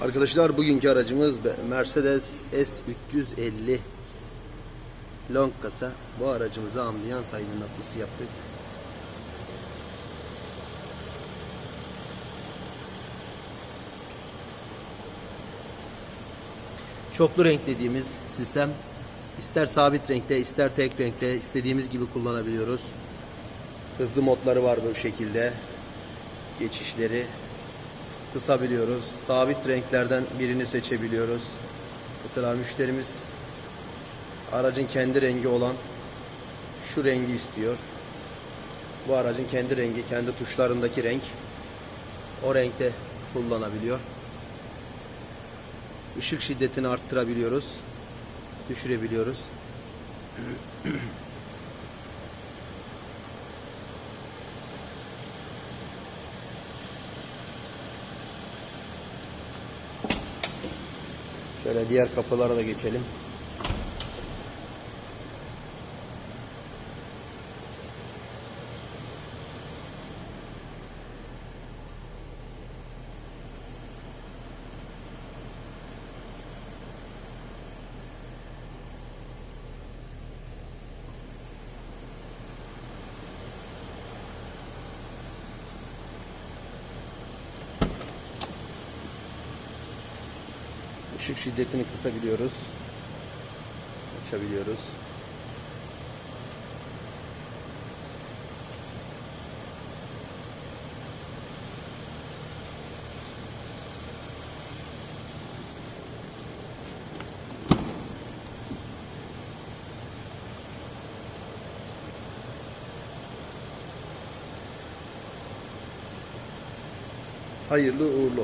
Arkadaşlar bugünkü aracımız Mercedes S350 long kasa. Bu aracımıza ambiyans aydınlatması yaptık. Çoklu renk dediğimiz sistem ister sabit renkte ister tek renkte istediğimiz gibi kullanabiliyoruz. Hızlı modları var bu şekilde. Geçişleri kısabiliyoruz. Sabit renklerden birini seçebiliyoruz. Mesela müşterimiz aracın kendi rengi olan şu rengi istiyor. Bu aracın kendi rengi, kendi tuşlarındaki renk o renkte kullanabiliyor. Işık şiddetini arttırabiliyoruz. Düşürebiliyoruz. Şöyle diğer kapılara da geçelim. Işık şiddetini kısabiliyoruz. Açabiliyoruz. Hayırlı uğurlu.